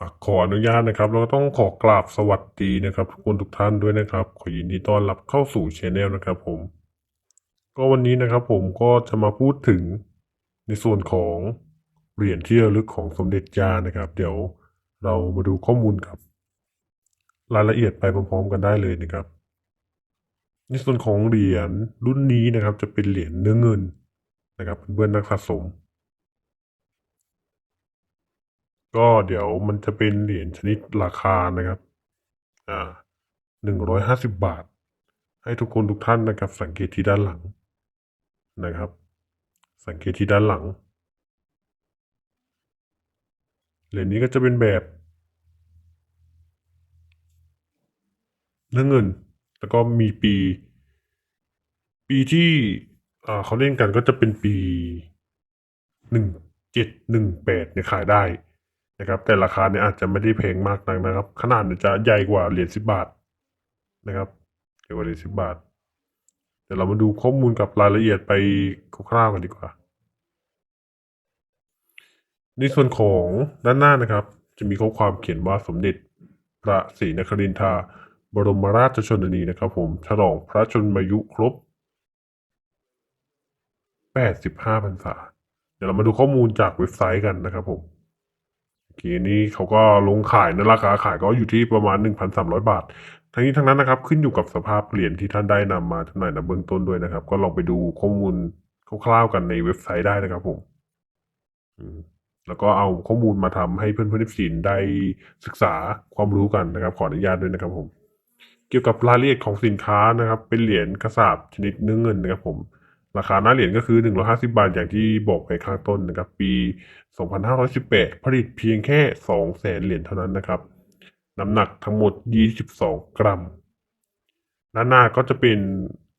อขออนุญาตนะครับแล้วก็ต้องขอกราบสวัสดีนะครับทุกคนทุกท่านด้วยนะครับ ขอยินดีต้อนรับเข้าสู่ช anel นะครับ ผม ก็วันนี้นะครับ ผมก็จะมาพูดถึงในส่วนของเหรียญที่ระลึกของสมเด็จย่านะครับ เดี๋ยวเรามาดูข้อมูลกับ รายละเอียดไปพร้อมๆ กันได้เลยนะครับ ในส่วนของเหรียญรุ่นนี้นะครับ จะเป็นเหรียญเนื้อเงินนะครับเพื่อนนักสะสม ก็เดี๋ยวมันจะเป็นเหรียญชนิดราคานะครับ อ่าหนึ่งร้อยห้าสิบบาท ให้ทุกคนทุกท่านนะครับ สังเกตที่ด้านหลังนะครับ สังเกตที่ด้านหลัง เหรียญนี้ก็จะเป็นแบบเนื้อเงิน แล้วก็มีปี ปีที่เขาเล่นกันก็จะเป็นปีหนึ่งเจ็ดหนึ่งแปดเนี่ยขายได้ นะครับ แต่ราคาเนี่ยอาจจะไม่ได้แพงมากนักนะครับ ขนาดจะใหญ่กว่าเหรียญสิบบาทนะครับใหญ่กว่าเหรียญสิบบาทเดี๋ยวเรามาดูข้อมูลกับรายละเอียดไปคร่าวๆกันดีกว่า ในส่วนของด้านหน้านะครับ จะมีข้อความเขียนว่าสมเด็จพระศรีนครินทราบรมราชชนนีนะครับ ผมฉลองพระชนมายุครบ 85พรรษา เดี๋ยวเรามาดูข้อมูลจากเว็บไซต์กันนะครับผม โอเคนี้เขาก็ลงขายนะราคาขายก็อยู่ที่ประมาณ 1,300 บาท ทั้งนี้ทั้งนั้นนะครับ ขึ้นอยู่กับสภาพเหรียญที่ท่านได้นำมาจำหน่ายในเบื้องต้นด้วยนะครับ ก็ลองไปดูข้อมูลคร่าวๆกันในเว็บไซต์ได้นะครับผมแล้วก็เอาข้อมูลมาทำให้เพื่อนเพื่อนศิลป์ได้ศึกษาความรู้กันนะครับ ขออนุญาตด้วยนะครับผม เกี่ยวกับรายละเอียดของสินค้านะครับ เป็นเหรียญกระสาบชนิดเนื้อเงินนะครับผม ราคาหน้าเหรียญก็คือ 150 บาทอย่างที่บอกไปข้างต้นนะครับ ปี 2518 ผลิตเพียงแค่ 2 แสนเหรียญเท่านั้นนะครับ น้ำหนักทั้งหมด 22 กรัม ด้านหน้าก็จะเป็น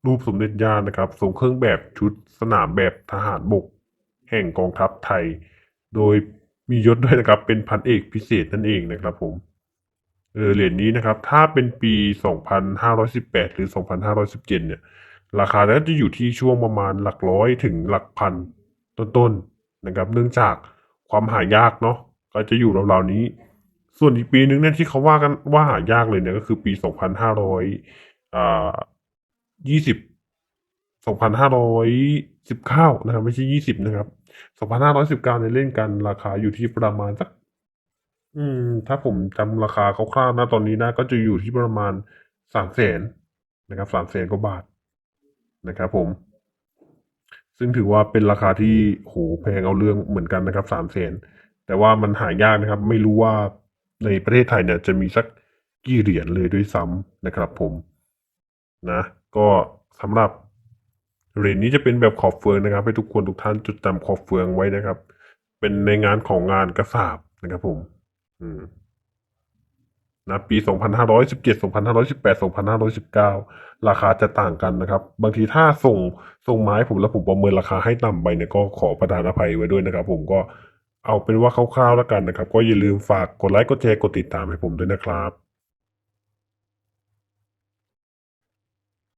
รูปสมเด็จย่านะครับทรงเครื่องแบบชุดสนามแบบทหารบก แห่งกองทัพไทย โดยมียศด้วยนะครับ เป็นพันเอกพิเศษนั่นเองนะครับผมเออเหรียญนี้นะครับ ถ้าเป็นปี 2518 หรือ 2517 เนี่ย ราคาก็จะอยู่ที่ช่วงประมาณหลักร้อยถึงหลักพันต้นๆนะครับ เนื่องจากความหายากเนาะก็จะอยู่ราวๆนี้ ส่วนอีกปีนึงเนี่ยที่เขาว่ากันว่าหายากเลยเนี่ยก็คือปี2500อ่า20 2519นะครับไม่ใช่20นะครับ2519เนี่ยเล่นกันราคาอยู่ที่ประมาณสักอืม ถ้าผมจำราคาคร่าวๆนะตอนนี้นะก็จะอยู่ที่ประมาณสามแสนนะครับสามแสนกว่าบาท นะครับผม ซึ่งถือว่าเป็นราคาที่โหแพงเอาเรื่องเหมือนกันนะครับสามแสนแต่ว่ามันหายากนะครับ ไม่รู้ว่าในประเทศไทยเนี่ย จะมีสักกี่เหรียญเลยด้วยซ้ำนะครับผมนะ ก็สำหรับเหรียญนี้จะเป็นแบบขอบเฟืองนะครับ ให้ทุกคนทุกท่านจดจำขอบเฟืองไว้นะครับ เป็นในงานของงานกระสาบนะครับผม อืม นะปี 2517 2518 2519 ราคาจะต่างกันนะครับ บางทีถ้าส่งส่งไม้ผมแล้วผมประเมินราคาให้ต่ำไปเนี่ยก็ขอประทานอภัยไว้ด้วยนะครับ ผมก็เอาเป็นว่าคร่าวๆแล้วกันนะครับ ก็อย่าลืมฝากกดไลค์กดแชร์กดติดตามให้ผมด้วยนะครับ